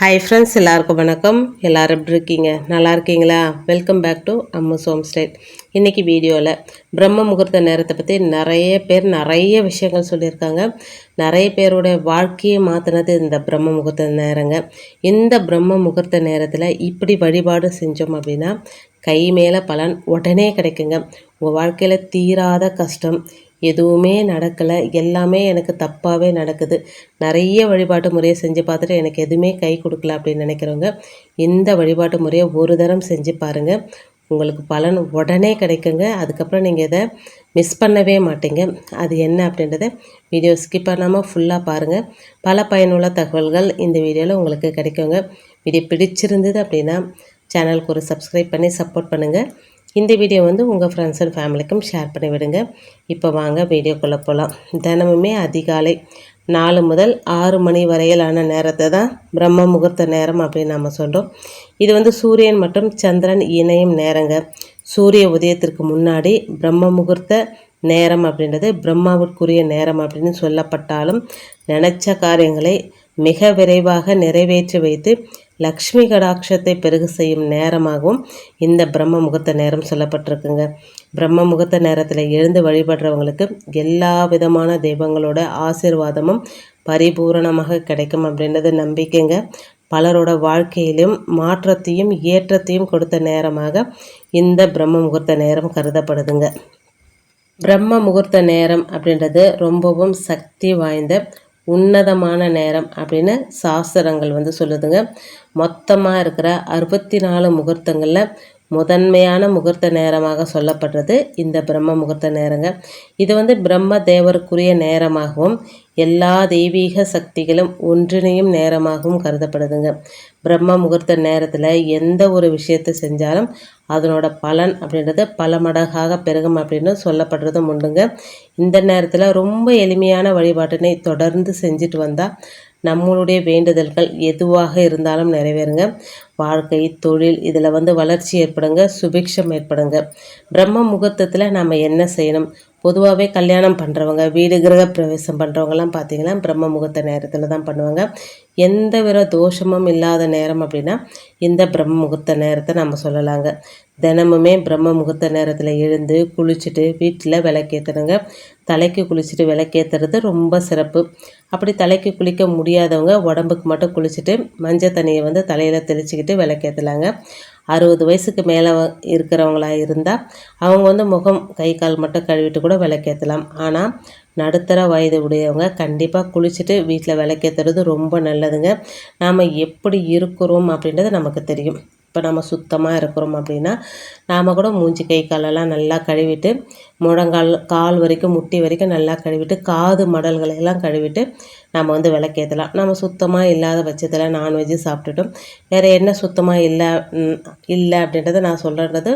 Hi friends எல்லாருக்கும் வணக்கம். எல்லோரும் எப்படி இருக்கீங்க? நல்லா இருக்கீங்களா? Welcome back to Amma's home style இன்றைக்கி வீடியோவில் பிரம்ம முகூர்த்த நேரத்தை பற்றி நிறைய பேர் நிறைய விஷயங்கள் சொல்லியிருக்காங்க. நிறைய பேருடைய வாழ்க்கையை மாற்றினது இந்த பிரம்ம முகூர்த்த நேரங்க. இந்த பிரம்ம முகூர்த்த நேரத்தில் இப்படி வழிபாடு செஞ்சோம் அப்படின்னா கை மேலே பலன் உடனே கிடைக்குங்க. உங்கள் வாழ்க்கையில் தீராத கஷ்டம் எதுவுமே நடக்கலை. எல்லாமே எனக்கு தப்பாகவே நடக்குது. நிறைய வழிபாட்டு முறையை செஞ்சு பார்த்துட்டு எனக்கு எதுவுமே கை கொடுக்கல அப்படின்னு நினைக்கிறவங்க இந்த வழிபாட்டு முறையை ஒரு தரம் செஞ்சு பாருங்கள் உங்களுக்கு பலன் உடனே கிடைக்குங்க. அதுக்கப்புறம் நீங்கள் இதை மிஸ் பண்ணவே மாட்டீங்க. அது என்ன அப்படின்றத வீடியோ ஸ்கிப் பண்ணாமல் ஃபுல்லாக பாருங்கள் பல பயனுள்ள தகவல்கள் இந்த வீடியோவில் உங்களுக்கு கிடைக்குங்க. வீடியோ பிடிச்சிருந்தது அப்படின்னா சேனலுக்கு ஒரு சப்ஸ்கிரைப் பண்ணி சப்போர்ட் பண்ணுங்கள் இந்த வீடியோ வந்து உங்கள் ஃப்ரெண்ட்ஸ் அண்ட் ஃபேமிலிக்கும் ஷேர் பண்ணி விடுங்க. இப்போ வாங்க வீடியோக்குள்ளே போகலாம் தினமுமே அதிகாலை நாலு முதல் ஆறு மணி வரையிலான நேரத்தை தான் பிரம்ம முகூர்த்த நேரம் அப்படின்னு நம்ம சொல்கிறோம் இது வந்து சூரியன் மற்றும் சந்திரன் இணையும் நேரங்க. சூரிய உதயத்திற்கு முன்னாடி பிரம்ம முகூர்த்த நேரம் அப்படின்றது பிரம்மாவிற்குரிய நேரம் அப்படின்னு சொல்லப்பட்டாலும் நினச்ச காரியங்களை மிக விரைவாக நிறைவேற்றி வைத்து லக்ஷ்மி கடாட்சத்தை பெருகு செய்யும் நேரமாகவும் இந்த பிரம்ம முகூர்த்த நேரம் சொல்லப்பட்டிருக்குங்க. பிரம்ம முகூர்த்த நேரத்தில் எழுந்து வழிபடுறவங்களுக்கு எல்லா விதமான தெய்வங்களோட ஆசிர்வாதமும் பரிபூரணமாக கிடைக்கும் அப்படின்றது நம்பிக்கைங்க. பலரோட வாழ்க்கையிலும் மாற்றத்தையும் ஏற்றத்தையும் கொடுத்த நேரமாக இந்த பிரம்ம முகூர்த்த நேரம் கருதப்படுதுங்க. பிரம்ம முகூர்த்த நேரம் அப்படின்றது ரொம்பவும் சக்தி வாய்ந்த உன்னதமான நேரம் அப்படின்னு சாஸ்திரங்கள் வந்து சொல்லுதுங்க. மொத்தமாக இருக்கிற அறுபத்தி நாலு முகூர்த்தங்களில் முதன்மையான முகூர்த்த நேரமாக சொல்லப்படுறது இந்த பிரம்ம முகூர்த்த நேரங்க. இது வந்து பிரம்ம தேவருக்குரிய நேரமாகவும் எல்லா தெய்வீக சக்திகளும் ஒன்றிணையும் நேரமாகவும் கருதப்படுதுங்க. பிரம்ம முகூர்த்த நேரத்தில் எந்த ஒரு விஷயத்தை செஞ்சாலும் அதனோட பலன் அப்படின்றது பல மடங்காக பெருகும் அப்படின்னு சொல்லப்படுறதும் உண்டுங்க. இந்த நேரத்தில் ரொம்ப எளிமையான வழிபாட்டினை தொடர்ந்து செஞ்சுட்டு வந்தால் நம்மளுடைய வேண்டுதல்கள் எதுவாக இருந்தாலும் நிறைவேறுங்க. வாழ்க்கை தொழில் இதில் வந்து வளர்ச்சி ஏற்படுங்க சுபிக்ஷம் ஏற்படுங்க. பிரம்ம முகூர்த்தத்தில் நம்ம என்ன செய்யணும்? பொதுவாகவே கல்யாணம் பண்ணுறவங்க வீடு கிரக பிரவேசம் பண்ணுறவங்கலாம் பார்த்திங்கன்னா பிரம்ம முகூர்த்த நேரத்தில் தான் பண்ணுவாங்க. எந்த வித தோஷமும் இல்லாத நேரம் அப்படின்னா இந்த பிரம்ம முகூர்த்த நேரத்தை நம்ம சொல்லலாங்க. தினமுமே பிரம்ம முகூர்த்த நேரத்தில் எழுந்து குளிச்சுட்டு வீட்டில் விளக்கேற்றணுங்க தலைக்கு குளிச்சுட்டு விளக்கேற்றுறது ரொம்ப சிறப்பு. அப்படி தலைக்கு குளிக்க முடியாதவங்க உடம்புக்கு மட்டும் குளிச்சுட்டு மஞ்சள் தண்ணியை வந்து தலையில் தெளிச்சுக்கிட்டு விளக்கேற்றலாங்க அறுபது வயசுக்கு மேலே இருக்கிறவங்களா இருந்தால் அவங்க வந்து முகம் கை கால் மட்டும் கழுவிட்டு கூட விளக்கேற்றலாம் ஆனால் நடுத்தர வயது உடையவங்க கண்டிப்பாக குளிச்சுட்டு வீட்டில் விளக்கேற்றுறது ரொம்ப நல்லதுங்க. நாம் எப்படி இருக்கிறோம் அப்படின்றது நமக்கு தெரியும். இப்போ நம்ம சுத்தமாக இருக்கிறோம் அப்படின்னா நாம் கூட மூஞ்சி கை காலெல்லாம் நல்லா கழுவிட்டு முழங்கால் கால் வரைக்கும் முட்டி வரைக்கும் நல்லா கழுவிட்டு காது மடல்களை எல்லாம் கழுவிட்டு நம்ம வந்து விளக்கேற்றலாம். நம்ம சுத்தமாக இல்லாத பட்சத்தில் நான்வெஜ்ஜு சாப்பிட்டுட்டோம். வேறு என்ன சுத்தமாக இல்லை இல்லை அப்படின்றத நான் சொல்கிறது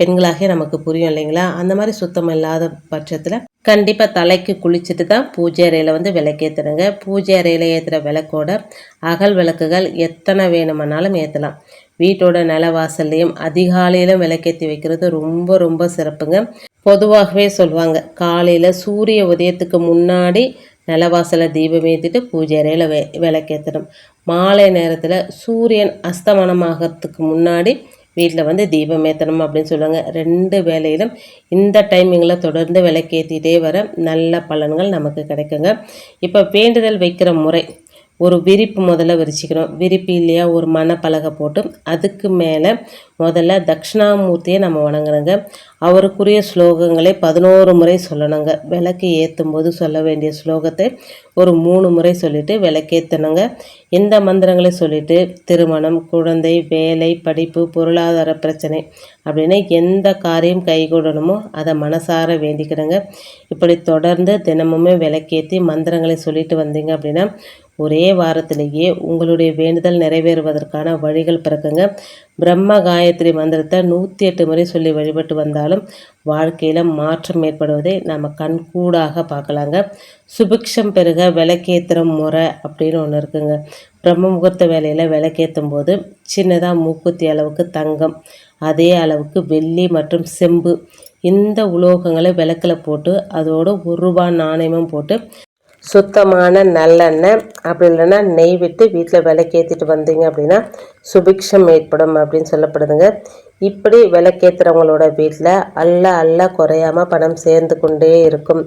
பெண்களாகவே நமக்கு புரியும் இல்லைங்களா? அந்த மாதிரி சுத்தம் இல்லாத பட்சத்தில் கண்டிப்பாக தலைக்கு குளிச்சுட்டு தான் பூஜை அறையில் வந்து விளக்கேற்றுறங்க பூஜை அறையில் ஏற்றுற விளக்கோட அகல் விளக்குகள் எத்தனை வேணுமானாலும் ஏற்றலாம் வீட்டோட நிலவாசல்லையும் அதிகாலையிலும் விளக்கேற்றி வைக்கிறது ரொம்ப ரொம்ப சிறப்புங்க. பொதுவாகவே சொல்லுவாங்க காலையில் சூரிய உதயத்துக்கு முன்னாடி நிலவாசலை தீபம் ஏற்றிட்டு பூஜை அறையில் வெ விளக்கேற்றணும் மாலை நேரத்தில் சூரியன் அஸ்தமனமாகறதுக்கு முன்னாடி வீட்டில் வந்து தீபம் ஏற்றணும் அப்படின்னு சொல்லுவாங்க. ரெண்டு வேலையிலும் இந்த டைமிங்கில் தொடர்ந்து விளக்கேற்றிட்டே வர நல்ல பலன்கள் நமக்கு கிடைக்குங்க. இப்போ வேண்டுதல் வைக்கிற முறை ஒரு விரிப்பு முதல்ல விரிச்சிக்கிறோம் விரிப்பு இல்லையா ஒரு மணப்பலகை போட்டு அதுக்கு மேலே முதல்ல தட்சிணாமூர்த்தியை நம்ம வணங்கணுங்க. அவருக்குரிய ஸ்லோகங்களை பதினோரு முறை சொல்லணுங்க. விளக்கு ஏற்றும் போது சொல்ல வேண்டிய ஸ்லோகத்தை ஒரு மூணு முறை சொல்லிவிட்டு விளக்கேற்றணுங்க இந்த மந்திரங்களை சொல்லிவிட்டு திருமணம் குழந்தை வேலை படிப்பு பொருளாதார பிரச்சனை அப்படின்னு எந்த காரியம் கைகூடணுமோ அதை மனசார வேண்டிக்கிறேங்க இப்படி தொடர்ந்து தினமுமே விளக்கேற்றி மந்திரங்களை சொல்லிட்டு வந்தீங்க அப்படின்னா ஒரே வாரத்திலேயே உங்களுடைய வேண்டுதல் நிறைவேறுவதற்கான வழிகள் பிறக்குங்க. பிரம்ம காயத்ரி மந்திரத்தை நூற்றி எட்டு முறை சொல்லி வழிபட்டு வந்தாலும் வாழ்க்கையில் மாற்றம் ஏற்படுவதை நம்ம கண்கூடாக பார்க்கலாங்க. சுபிக்ஷம் பெருக விளக்கேத்திரம் முறை அப்படின்னு ஒன்று இருக்குங்க. பிரம்ம முகூர்த்த வேலையில் விளக்கேற்றும் போது சின்னதாக மூக்குத்தி அளவுக்கு தங்கம் அதே அளவுக்கு வெள்ளி மற்றும் செம்பு இந்த உலோகங்களை விளக்கில் போட்டு அதோடு ஒரு ரூபா நாணயமும் போட்டு சுத்தமான நல்லெண்ணெய். அப்படி இல்லைன்னா நெய் விட்டு வீட்டில் விளக்கேற்றிட்டு வந்தீங்க அப்படின்னா சுபிக்ஷம் ஏற்படும் அப்படின்னு சொல்லப்படுதுங்க. இப்படி விளக்கேற்றுறவங்களோட வீட்டில் அல்ல அல்ல குறையாமல் பணம் சேர்ந்து கொண்டே இருக்கும்.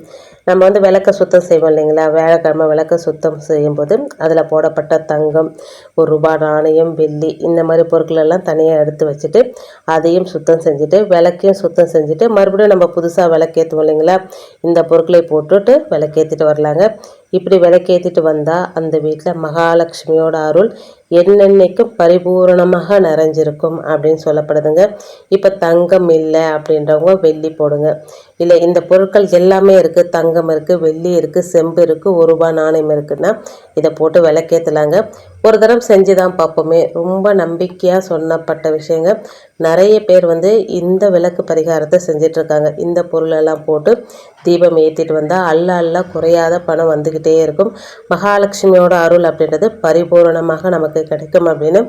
நம்ம வந்து விளக்க சுத்தம் செய்வோம் இல்லைங்களா? வேலைக்கிழமை விளக்க சுத்தம் செய்யும்போது அதில் போடப்பட்ட தங்கம் ஒரு ரூபாய் நாணயம் வெள்ளி இந்த மாதிரி பொருட்கள் எல்லாம் தனியாக எடுத்து வச்சுட்டு அதையும் சுத்தம் செஞ்சுட்டு விளக்கையும் சுத்தம் செஞ்சுட்டு மறுபடியும் நம்ம புதுசாக விளக்கேற்றுவோம் இல்லைங்களா? இந்த பொருட்களை போட்டுட்டு விளக்கேற்றிட்டு வரலாங்க. இப்படி விளக்கேற்றிட்டு வந்தால் அந்த வீட்டில் மகாலட்சுமியோட அருள் என்னென்னைக்கும் பரிபூரணமாக நிறைஞ்சிருக்கும் அப்படின்னு சொல்லப்படுதுங்க. இப்போ தங்கம் இல்லை அப்படின்றவங்க வெள்ளி போடுங்க. இல்லை இந்த பொருட்கள் எல்லாமே இருக்குது தங்கம் இருக்குது வெள்ளி இருக்குது செம்பு இருக்குது ஒரு ரூபா நாணயம் இருக்குன்னா இதை போட்டு விளக்கேற்றலாங்க ஒரு தரம் செஞ்சு தான் பார்ப்போமே. ரொம்ப நம்பிக்கையாக சொன்னப்பட்ட விஷயங்க. நிறைய பேர் வந்து இந்த விளக்கு பரிகாரத்தை செஞ்சிட்ருக்காங்க. இந்த பொருளெல்லாம் போட்டு தீபம் ஏற்றிட்டு வந்தால் அல்ல அல்ல குறையாத பணம் வந்துக்கிட்டே இருக்கும். மகாலட்சுமியோட அருள் அப்படின்றது பரிபூரணமாக நமக்கு கிடைக்கும் அப்படின்னு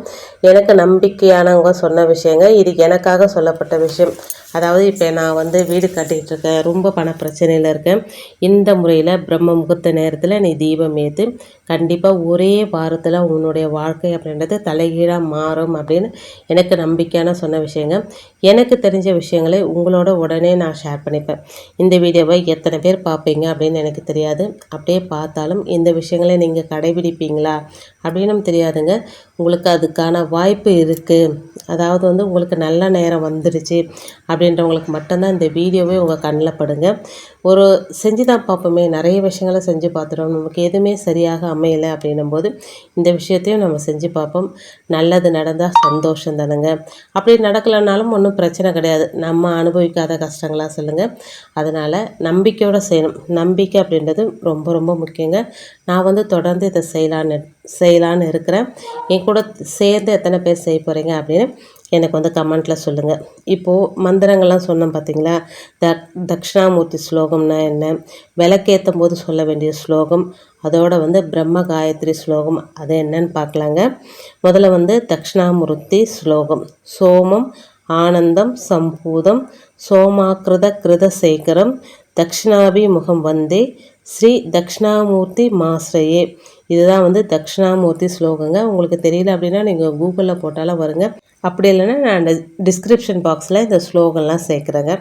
எனக்கு நம்பிக்கையானவங்க சொன்ன விஷயங்க. இது எனக்காக சொல்லப்பட்ட விஷயம். அதாவது இப்போ நான் வந்து வீடு கட்டிகிட்டு இருக்கேன். ரொம்ப பண பிரச்சனையில் இருக்கேன். இந்த முறையில் பிரம்ம முகூர்த்த நேரத்தில் நீ தீபம் ஏற்று கண்டிப்பாக ஒரே வாரத்தில் உன்னுடைய வாழ்க்கை அப்படின்றது தலைகீழாக மாறும் அப்படின்னு எனக்கு நம்பிக்கையான சொன்ன விஷயங்க. எனக்கு தெரிஞ்ச விஷயங்களை உங்களோட உடனே நான் ஷேர் பண்ணிப்பேன். இந்த வீடியோவை எத்தனை பேர் பார்ப்பீங்க அப்படின்னு எனக்கு தெரியாது. அப்படியே பார்த்தாலும் இந்த விஷயங்களை நீங்கள் கடைபிடிப்பீங்களா அப்படின்னு தெரியாதுங்க. உங்களுக்கு அதுக்கான வாய்ப்பு இருக்குது அதாவது வந்து உங்களுக்கு நல்ல நேரம் வந்துடுச்சு அப்படின்றவங்களுக்கு மட்டும்தான் இந்த வீடியோவே உங்கள் கண்ணில் படுங்க. ஒரு செஞ்சு தான் பார்ப்போமே நிறைய விஷயங்களை செஞ்சு பார்த்துட்டோம். நமக்கு எதுவுமே சரியாக அமையலை அப்படின்னும் போது இந்த விஷயத்தையும் நம்ம செஞ்சு பார்ப்போம். நல்லது நடந்தால் சந்தோஷம் தானுங்க. அப்படி நடக்கலைனாலும் ஒன்றும் பிரச்சனை கிடையாது. நம்ம அனுபவிக்காத கஷ்டங்களாக சொல்லுங்கள் அதனால் நம்பிக்கையோடு செய்யணும். நம்பிக்கை அப்படின்றது ரொம்ப ரொம்ப முக்கியங்க. நான் வந்து தொடர்ந்து இதை செய்யலான்னு செய்யலான்னு இருக்கிறேன். என் கூட சேர்ந்து எத்தனை பேர் செய்ய போகிறீங்க அப்படின்னு எனக்கு வந்து கமெண்ட்டில் சொல்லுங்கள் இப்போது மந்திரங்கள்லாம் சொன்னோம் பார்த்தீங்களா த தக்ஷணாமூர்த்தி ஸ்லோகம்னா என்ன? விளக்கேற்றும் போது சொல்ல வேண்டிய ஸ்லோகம் அதோட வந்து பிரம்ம காயத்ரி ஸ்லோகம் அது என்னன்னு பார்க்கலாங்க. முதல்ல வந்து தக்ஷணாமூர்த்தி ஸ்லோகம். சோமம் ஆனந்தம் சம்பூதம் சோமாக்கிருத கிருத சேகரம் தக்ஷிணாபிமுகம் வந்தே ஸ்ரீ தக்ஷணாமூர்த்தி மாஸ்ரயே. இதுதான் வந்து தக்ஷணாமூர்த்தி ஸ்லோகங்க. உங்களுக்கு தெரியல அப்படின்னா நீங்கள் கூகுளில் போட்டாலும் வருங்க. அப்படி இல்லைன்னா நான் டிஸ்கிரிப்ஷன் பாக்ஸில் இந்த ஸ்லோகம்லாம் சேர்க்குறேங்க.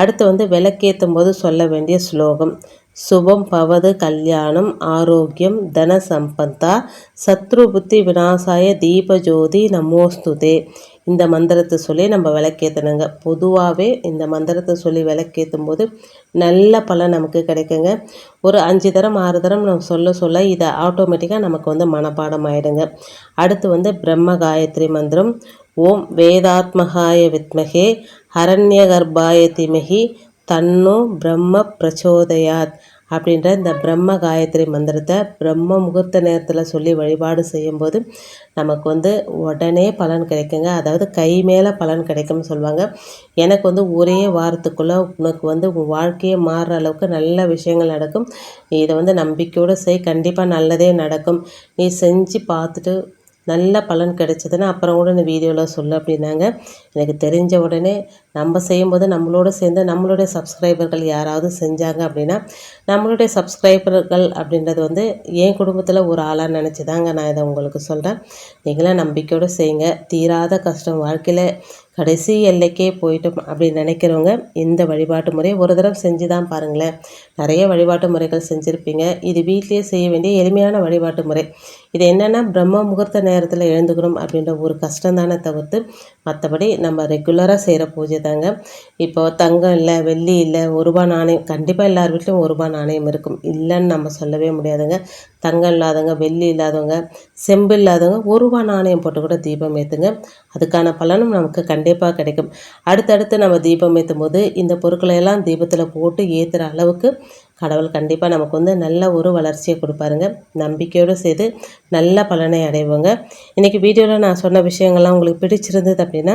அடுத்து வந்து விளக்கேற்றும் போது சொல்ல வேண்டிய ஸ்லோகம். சுபம் பவது கல்யாணம் ஆரோக்கியம் தன சம்பந்தா சத்ரு புத்தி விநாசாய தீபஜோதி நமோஸ்துதே. இந்த மந்திரத்தை சொல்லி நம்ம விளக்கேற்றணுங்க பொதுவாகவே இந்த மந்திரத்தை சொல்லி விளக்கேற்றும் போது நல்ல பலன் நமக்கு கிடைக்குங்க. ஒரு அஞ்சு தரம் ஆறு தரம் நம்ம சொல்ல சொல்ல இதை ஆட்டோமேட்டிக்காக நமக்கு வந்து மனப்பாடம் ஆகிடுங்க அடுத்து வந்து பிரம்ம காயத்ரி மந்திரம். ஓம் வேதாத்மகாய வித்மகே ஹரண்ய கர்ப்பாய திமகி தன்னோ பிரம்ம பிரச்சோதயாத் அப்படின்ற இந்த பிரம்ம காயத்ரி மந்திரத்தை பிரம்ம முகூர்த்த நேரத்தில் சொல்லி வழிபாடு செய்யும்போது நமக்கு வந்து உடனே பலன் கிடைக்குங்க. அதாவது கை மேலே பலன் கிடைக்கும்னு சொல்லுவாங்க. எனக்கு வந்து ஒரே வாரத்துக்குள்ளே உனக்கு வந்து உன் வாழ்க்கையே மாறுற அளவுக்கு நல்ல விஷயங்கள் நடக்கும். நீ இதை வந்து நம்பிக்கையோடு செய். கண்டிப்பாக நல்லதே நடக்கும். நீ செஞ்சு பார்த்துட்டு நல்ல பலன் கிடைச்சதுன்னா அப்புறம் கூட இந்த வீடியோவில் சொல்லு அப்படின்னாங்க. எனக்கு தெரிஞ்ச உடனே நம்ம செய்யும்போது நம்மளோட சேர்ந்து நம்மளுடைய சப்ஸ்கிரைபர்கள் யாராவது செஞ்சாங்க அப்படின்னா நம்மளுடைய சப்ஸ்கிரைபர்கள் அப்படின்றது வந்து என் குடும்பத்தில் ஒரு ஆளாக நினச்சி தாங்க நான் இதை உங்களுக்கு சொல்கிறேன் நீங்களாம் நம்பிக்கையோடு செய்யுங்க. தீராத கஷ்டம் வாழ்க்கையில் கடைசி எல்லைக்கே போயிட்டோம் அப்படின்னு நினைக்கிறவங்க இந்த வழிபாட்டு முறை ஒரு தடவை செஞ்சு தான் பாருங்களேன். நிறைய வழிபாட்டு முறைகள் செஞ்சுருப்பீங்க. இது வீட்லேயே செய்ய வேண்டிய எளிமையான வழிபாட்டு முறை. இது என்னென்னா பிரம்ம முகூர்த்த நேரத்தில் எழுந்துக்கணும் அப்படின்ற ஒரு கஷ்டம் தானே தவிர்த்து மற்றபடி நம்ம ரெகுலராக செய்கிற பூஜை தாங்க இப்போ தங்கம் இல்லை வெள்ளி இல்லை ஒரு ரூபா நாணயம் கண்டிப்பாக எல்லார் வீட்லேயும் ஒரு ரூபா நாணயம் இருக்கும். இல்லைன்னு நம்ம சொல்லவே முடியாதுங்க. தங்கம் இல்லாதவங்க வெள்ளி இல்லாதவங்க செம்பு இல்லாதவங்க ஒரு ரூபா நாணயம் போட்டு கூட தீபம் ஏற்றுங்க அதுக்கான பலனும் நமக்கு கண்டிப்பாக கிடைக்கும். அடுத்தடுத்து நம்ம தீபம் ஏற்றும் போது இந்த பொருட்களை எல்லாம் தீபத்தில் போட்டு ஏற்றுற அளவுக்கு கடவுள் கண்டிப்பாக நமக்கு வந்து நல்ல ஒரு வளர்ச்சியை கொடுப்பாருங்க. நம்பிக்கையோடு செய்து நல்ல பலனை அடைவோங்க. இன்றைக்கி வீடியோவில் நான் சொன்ன விஷயங்கள்லாம் உங்களுக்கு பிடிச்சிருந்தது அப்படின்னா